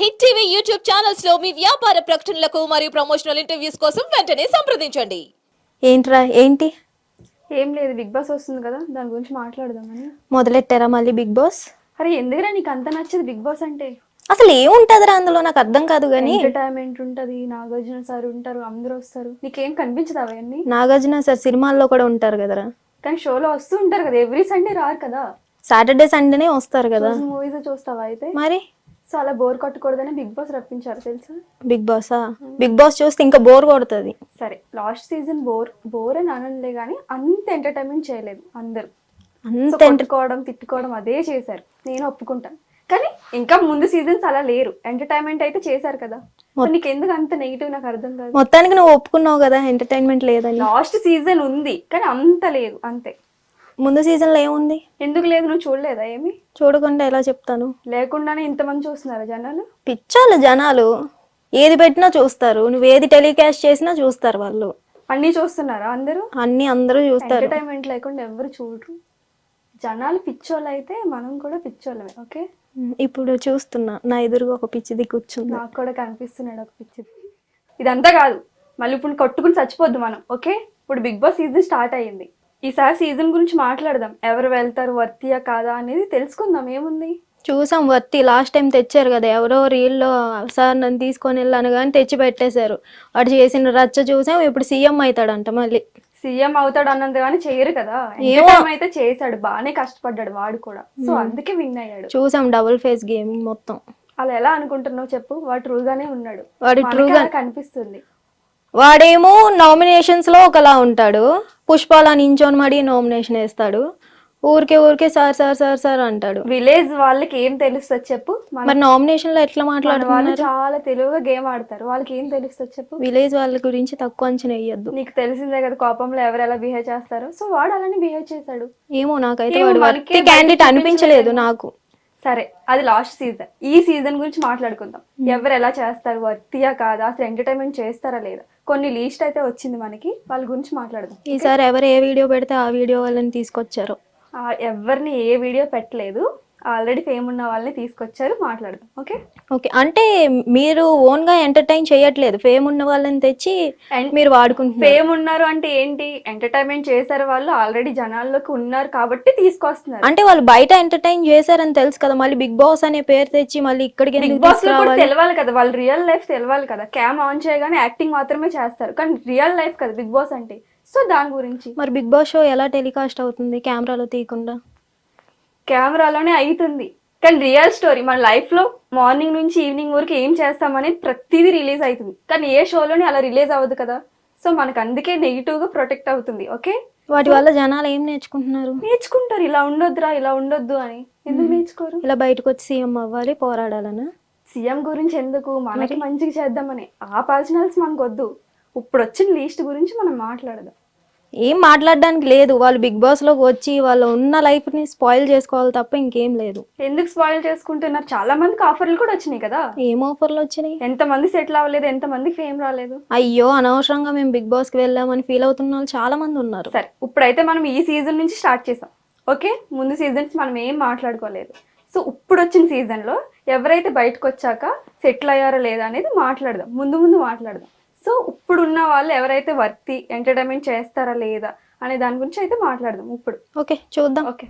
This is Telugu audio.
హిట్ టీవీ యూట్యూబ్ ఛానల్స్లో మీ వ్యాపార ప్రకటనలకు మరియు ప్రమోషనల్ ఇంటర్వ్యూస్ కోసం వెంటనే సంప్రదించండి. ఏంట్రా ఏంటి? ఏం లేదు బిగ్ బాస్ వస్తుంది కదా దాని గురించి మాట్లాడదామని. మొదలెట్టారా మళ్ళీ బిగ్ బాస్? అరే ఎందుకురా నీకు అంత నచ్చదు బిగ్ బాస్ అంటే? అసలు ఏముంటదిరా అందులో? నాకు అర్థం కాదు కానీ. ఎంటర్టైన్మెంట్ ఉంటది నాగార్జున సార్ ఉంటారు అందరూ వస్తారు. నీకేం కనిపించదు అవన్నీ? నాగార్జున సార్ సినిమాల్లో కూడా ఉంటారు కదరా. కానీ షోలో వస్తూ ఉంటారు కదా ఎవ్రీ సండే రారు కదా. సాటర్డే సండేనే వస్తారు కదా. మూవీస్ చూస్తావా అయితే? మరి? సో అలా బోర్ కొట్టకూడదని బిగ్ బాస్ రప్పించారు తెలుసా? బిగ్ బాసా? బిగ్ బాస్ చూస్తే ఇంకా బోర్ కొడుతుంది. సరే లాస్ట్ సీజన్ బోర్ బోర్ అని అనలే కానీ అంత ఎంటర్టైన్మెంట్ చేయలేదు అందరూ. అంత కొట్టుకోవడం తిట్టుకోవడం అదే చేశారు. నేను ఒప్పుకుంటాను కానీ ఇంకా ముందు సీజన్స్ అలా లేరు. ఎంటర్టైన్మెంట్ అయితే చేశారు కదా. నీకు ఎందుకు అంత నెగిటివ్ నాకు అర్థం కాదు. మొత్తానికి నువ్వు ఒప్పుకున్నావు కదా ఎంటర్టైన్మెంట్ లేదని? లాస్ట్ సీజన్ ఉంది కానీ అంత లేదు అంతే. ముందు సీజన్లో ఏముంది? ఎందుకు లేదు? నువ్వు చూడలేదా ఏమి? చూడకుండా ఎలా చెప్తాను? లేకుండానే ఇంతమంది చూస్తున్నారు జనాలు. పిచ్చాలు జనాలు. ఏది పెట్టినా చూస్తారు. నువ్వు ఏది టెలికాస్ట్ చేసినా చూస్తారు వాళ్ళు. అన్నీ చూస్తున్నారా అందరూ? అన్ని అందరూ చూస్తారు. ఎంటర్టైన్మెంట్ లేకుండా ఎవరు చూడరు. జనాలు పిచ్చోళ్ళు అయితే మనం కూడా పిచ్చోళ్ళమే ఓకే? ఇప్పుడు చూస్తున్నా. నా ఎదురుగా ఒక పిచ్చిది కూర్చుంది నాకు కూడా కనిపిస్తున్నాడు ఒక పిచ్చి ఇదంతా కాదు. మళ్ళీ ఇప్పుడు కొట్టుకుని చచ్చిపోద్దు మనం ఓకే? ఇప్పుడు బిగ్ బాస్ సీజన్ స్టార్ట్ అయ్యింది. ఈసారి సీజన్ గురించి మాట్లాడదాం. ఎవరు వెళ్తారు వర్తియా కాదా అనేది తెలుసుకుందాం. ఏముంది? చూసాం వర్తి లాస్ట్ టైం తెచ్చారు కదా ఎవరో రీల్లో సార్ నన్ను తీసుకొని వెళ్ళాను కానీ తెచ్చి పెట్టేశారు. వాడు చేసిన రచ్చ చూసాం ఇప్పుడు సీఎం అవుతాడంట మళ్ళీ. సీఎం అవుతాడు అన్నంత కానీ చేయరు కదా. ఏమో. Entertain అయితే చేశాడు బాగానే కష్టపడ్డాడు వాడు కూడా. సో అందుకే విన్ అయ్యాడు. చూసాం డబుల్ ఫేస్ గేమింగ్ మొత్తం. అలా ఎలా అనుకుంటున్నావు చెప్పు? వాడు ట్రూ గానే ఉన్నాడు. వాడు మనకి true గా- అలా కనిపిస్తుంది. వాడేమో నామినేషన్స్లో ఒకలా ఉంటాడు. పుష్పాల నించోని మడి నామినేషన్ వేస్తాడు. ఊరికే ఊరికే సార్ సార్ సార్ సార్ అంటాడు. విలేజ్ వాళ్ళకి ఏం తెలుస్తుంది చెప్పు? మరి నామినేషన్లో ఎట్లా వాళ్ళు మాట్లాడుతున్నారు? చాలా తెలివిగా గేమ్ ఆడతారు. వాళ్ళకి ఏం తెలుస్తుంది చెప్పు? విలేజ్ వాళ్ళ గురించి తక్కువ అంచనా వేయద్దు. నీకు తెలిసిందే కదా కోపంలో ఎవరు ఎలా బిహేవ్ చేస్తారో? సో వాడు అలానే బిహేవ్ చేశాడు. ఏమో నాకైతే ఏమో వాడు మనకే వర్తి క్యాండిడేట్ అనిపించలేదు. నాకు. సరే అది లాస్ట్ సీజన్. ఈ సీజన్ గురించి మాట్లాడుకుందాం. ఎవరు ఎలా చేస్తారు? వర్తియా కాదా? అసలు ఎంటర్టైన్మెంట్ చేస్తారా లేదా? కొన్ని లీస్ట్ అయితే వచ్చింది మనకి. వాళ్ళ గురించి మాట్లాడదాం. ఈసారి ఎవరు ఏ వీడియో పెడితే ఆ వీడియో వాళ్ళని తీసుకొచ్చారు? ఎవరిని ఏ వీడియో పెట్టలేదు. ఆల్రెడీ ఫేమ్ ఉన్న వాళ్ళని తీసుకొచ్చారు మాట్లాడదాం ఓకే? ఓకే అంటే మీరు ఓన్గా ఎంటర్టైన్ చేయట్లేదు ఫేమ్ ఉన్న వాళ్ళని తెచ్చి మీరు వాడుకుంటున్నారు. ఫేమ్ ఉన్నారు అంటే ఏంటి? ఎంటర్టైన్మెంట్ చేశారు వాళ్ళు ఆల్రెడీ జనాల్లోకి ఉన్నారు కాబట్టి తీసుకొస్తున్నారు. అంటే వాళ్ళు బయట ఎంటర్టైన్ చేశారని తెలుసు కదా మళ్ళీ బిగ్ బాస్ అనే పేరు తెచ్చి మళ్ళీ ఇక్కడికి బిగ్ బాస్లో కూడా తెలవాలి కదా వాళ్ళు రియల్ లైఫ్ తెలవాలి కదా. క్యామ్ ఆన్ చేయగానే యాక్టింగ్ మాత్రమే చేస్తారు కానీ రియల్ లైఫ్ కదా బిగ్ బాస్ అంటే. సో దాని గురించి? మరి బిగ్ బాస్ షో ఎలా టెలికాస్ట్ అవుతుంది కెమెరాలో తీయకుండా? కెమెరాలోనే అవుతుంది కానీ రియల్ స్టోరీ మన లైఫ్లో మార్నింగ్ నుంచి ఈవినింగ్ వరకు ఏం చేస్తామనేది ప్రతిదీ రిలీజ్ అవుతుంది. కానీ ఏ షోలోనే అలా రిలీజ్ అవ్వదు కదా. సో మనకు అందుకే నెగిటివ్గా ప్రొటెక్ట్ అవుతుంది. ఓకే? వాటి వల్ల జనాలు ఏం నేర్చుకుంటున్నారు? నేర్చుకుంటారు. ఇలా ఉండొద్దురా ఇలా ఉండొద్దు అని. ఎందుకు నేర్చుకోరు? ఇలా బయటకు వచ్చి సీఎం అవ్వాలి పోరాడాలనా? సీఎం గురించి ఎందుకు? మనకి మంచిగా చేద్దామని. ఆ పర్సనల్స్ మనకు వద్దు ఇప్పుడు వచ్చిన లీస్ట్ గురించి మనం మాట్లాడదాం. ఏం మాట్లాడడానికి లేదు. వాళ్ళు బిగ్ బాస్లోకి వచ్చి వాళ్ళు ఉన్న లైఫ్ని స్పాయిల్ చేసుకోవాలి తప్ప ఇంకేం లేదు. ఎందుకు స్పాయిల్ చేసుకుంటున్నారు? చాలా మందికి ఆఫర్లు కూడా వచ్చినాయి కదా. ఏం ఆఫర్లు వచ్చినాయి? ఎంత మంది సెటిల్ అవ్వలేదు ఎంత మందికి ఫేమ్ రాలేదు. అయ్యో అనవసరంగా మేము బిగ్ బాస్కి వెళ్ళామని ఫీల్ అవుతున్న వాళ్ళు చాలా మంది ఉన్నారు. సరే ఇప్పుడైతే మనం ఈ సీజన్ నుంచి స్టార్ట్ చేసాం. ఓకే? ముందు సీజన్స్ మనం ఏం మాట్లాడుకోలేదు. సో ఇప్పుడు వచ్చిన సీజన్లో ఎవరైతే బయటకు వచ్చాక సెటిల్ అయ్యారో లేదా అనేది మాట్లాడదాం. ముందు ముందు మాట్లాడదాం. సో ఇప్పుడు ఉన్న వాళ్ళు ఎవరైతే వర్తి ఎంటర్టైన్మెంట్ చేస్తారా లేదా అనే దాని గురించి అయితే మాట్లాడదాం. ఇప్పుడు ఓకే చూద్దాం. ఓకే.